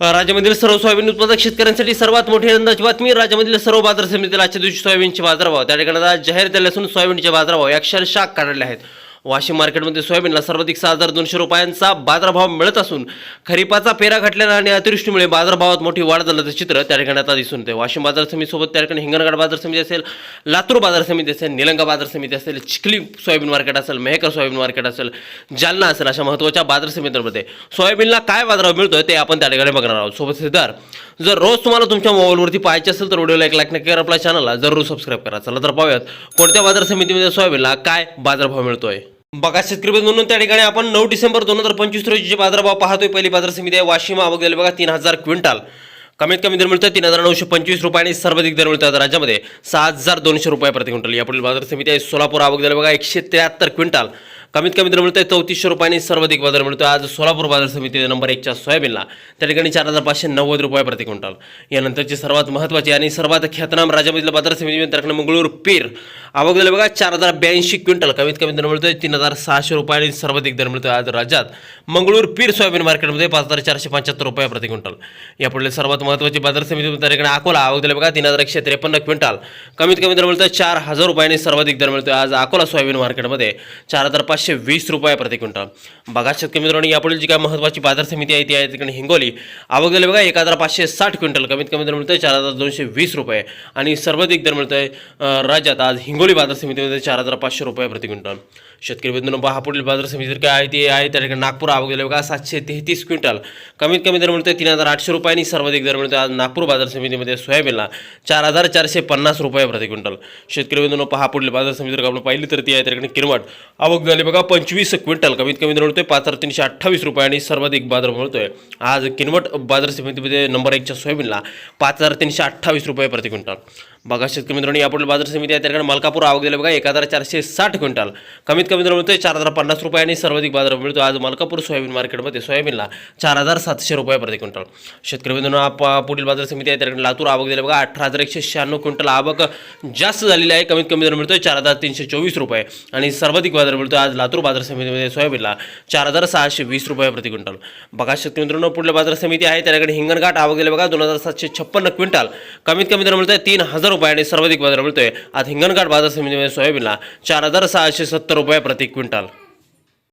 राज्यामधील सर्व सोयाबीन उत्पादक शेतकऱ्यांसाठी सर्वात मोठी आनंदाची बातमी राज्यामधील सर्व बाजार समितीला आजच्या दिवशी सोयाबीनचे बाजारभाव त्या ठिकाणी जाहीर झाले असून सोयाबीनचे बाजारभाव या अक्षरशः काढले आहेत. वाशिम मार्केटमध्ये सोयाबीनला सर्वाधिक सहा हजार दोनशे रुपयांचा बाजारभाव मिळत असून खरीपाचा पेरा घटल्यानं आणि अतिवृष्टीमुळे बाजारभावात मोठी वाढ झाल्याचं चित्र त्या ठिकाणी आता दिसून येते वाशिम बाजार समितीसोबत त्या ठिकाणी हिंगणगड बाजार समिती असेल लातूर बाजार समिती असेल निलंगा बाजार समिती असेल चिखली सोयाबीन मार्केट असेल मेहकर सोयाबीन मार्केट असेल जालना असेल अशा महत्त्वाच्या बाजार समित्यांमध्ये सोयाबीनला काय बाजारभाव मिळतोय ते आपण त्या ठिकाणी बघणार आहोत. सोबत सिद्धार जर रोज तुम्हाला तुमच्या मोबाईलवरती पाहायचे असेल तर व्हिडिओला एक लाईक नक्की करा आपल्या चॅनलला जरूर सबस्क्राईब करा. चला तर पाहूयात कोणत्या बाजार समितीमध्ये सोयाबीनला काय बाजारभाव मिळतोय? बघा शेतकरी म्हणून त्या ठिकाणी आपण नऊ डिसेंबर दोन हजार पंचवीस रोजीचे बाजारभाव पाहतोय पहिली बाजार समिती आहे वाशिम आवक झाली बघा तीन हजार क्विंटल. कमीत कमी दर मिळतात तीन हजार नऊशे पंचवीस रुपये आणि सर्वाधिक दर मिळतात राज्यामध्ये. सहा हजार दोनशे रुपये प्रति क्विंटल. यापुढील बाजार समिती आहे सोलापूर आवक झाली बघा एकशे त्र्याहत्तर क्विंटल. कमीत कमी दर मिळतोय चौतीसशे रुपये सर्वाधिक बाजार मिळतो आज सोलापूर बाजार समिती नंबर एकच्या सोयाबीनला. त्या ठिकाणी चार हजार पाचशे नव्वद रुपये प्रति क्विंटल. यानंतरची सर्वात महत्त्वाची आणि सर्वात ख्यातनाम राज्यामधील बाजार समिती म्हणजे त्या ठिकाणी मंगळूर पीर. आवक बघा चार हजार ब्याऐंशी क्विंटल. कमीत कमी दर मिळतोय तीन हजार सहाशे रुपये आणि सर्वाधिक दर मिळतोय आज राज्यात. मंगळूर पीर सोयाबीन मार्केटमध्ये पाच हजार चारशे पंच्याहत्तर रुपये प्रति क्विंटल. यापुढे सर्वात महत्त्वाची बाजार समिती तारीखने अकोला. आवक बघा तीन हजार एकशे त्रेपन्न क्विंटल. कमीत कमी दर मिळतोय चार हजार रुपयाने सर्वाधिक दर मिळतोय आज अकोला सोयाबीन मार्केटमध्ये चार हजार पाचशे वीस रुपये प्रति क्विंटल. बघा शेतकरी मित्रांनो यापुढील जी काय महत्त्वाची बाजार समिती आहे ती आहे तिकडे हिंगोली. आवक बघा एक हजार पाचशे साठ क्विंटल. कमीत कमी दर मिळतोय चार हजार दोनशे वीस रुपये आणि सर्वाधिक दर मिळतोय राज्यात. आज हिंगोली बाजार समितीमध्ये चार हजार पाचशे रुपये प्रति क्विंटल. शेतकरी बंधूंनो पहा पुढील बाजार समिती जर काय आहे ती आहे त्या ठिकाणी नागपूर आवक गेले बघा सातशे तेहतीस क्विंटल. कमीत कमी दर मिळतोय तीन हजार आठशे रुपये आणि सर्वाधिक दर मिळतोय आज नागपूर बाजार समितीमध्ये सोयाबीनला चार हजार चारशे पन्नास रुपये प्रति क्विंटल. शेतकरी बंधूंनो पहा पुढील बाजार समिती जर आपण पाहिली तर ती आहे त्या ठिकाणी किरमट. आवक झाली बघा पंचवीस क्विंटल. कमीत कमी दर मिळतोय पाच हजार तीनशे अठ्ठावीस रुपये आणि सर्वाधिक बाजार मिळतोय. आज किनवट बाजार समितीमध्ये नंबर एकच्या सोयाबीनला पाच हजार तीनशे अठ्ठावीस रुपये प्रति क्विंटल. बघा शेतकरी मित्रांनो यापुढील बाजार समिती आहे त्या ठिकाणी मलकापूर आवक दिले बघा एक हजार चारशे साठ क्विंटल. कमीत कमी दर मिळतोय चार हजार पन्नास रुपये आणि सर्वाधिक बाजार मिळतो आज मलकापूर सोयाबीन मार्केटमध्ये सोयाबीनला चार हजार सातशे रुपये प्रति क्विंटल. शेतकरी मित्रांनो आप- पुढील बाजार समिती आहे त्याकडे लातूर आवक दिले बघा अठरा हजार एकशे शहाण्णव क्विंटल आवक जास्त झालेली आहे. कमीत कमी दर मिळतोय चार हजार तीनशे चोवीस रुपये आणि सर्वाधिक बाजार मिळतो आज लातूर बाजार समितीमध्ये सोयाबीनला चार हजार सहाशे वीस रुपये प्रति क्विंटल. बघा शेतकरी मित्रांनो पुढील बाजार समिती आहे त्याकडे हिंगणघाट आवक दिले बघा दोन हजार सातशे छप्पन्न क्विंटल. कमीत कमी दर मिळतोय तीन हजार रुपये आणि सर्वाधिक बाजार मिळतोय. आज हिंगणघाट बाजार समितीमध्ये सोयाबीनला चार हजार सहाशे सत्तर रुपये प्रति क्विंटल.